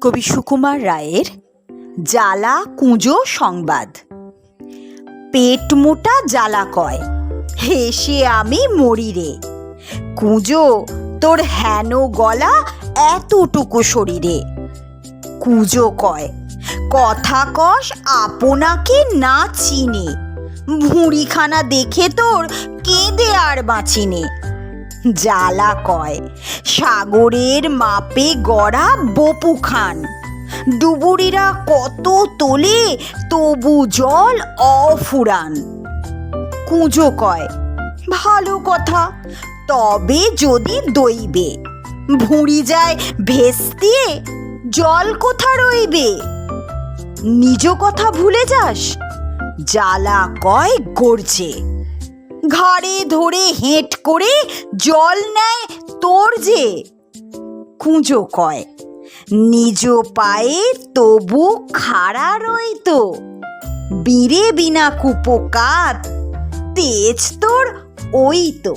কবি সুকুমার রায়ের জ্বালা কুঁজো সংবাদ। পেট মোটা জ্বালা কয়, হেসে আমি মরি রে। কুঁজো, তোর হেন গলা এতটুকু শরীরে। কুঁজো কয়, কথা কস আপনাকে না চিনে। ভুঁড়িখানা দেখে তোর কেঁদে আর বাঁচিনে। জ্বালা কয়। সাগরের মাপে গড়া বপু খান। ডুবুরিরা কত তোলে, তবু জল অফুরান। কুঁজো কয়, ভালো কথা, তবে যদি দইবে, ভুঁড়ি যায় ভেস্তে, জল কোথা রইবে? নিজ কথা ভুলে যাস? জ্বালা কয় গর্জে। ঘাড়ে ধরে হেঁট করে জল নেয় তোর যে। কুঁজো কয়, নিজ পায়ে তবু খাড়া রইতো বীরে বিনা কুপকাত, তেজ তোর ওই তো।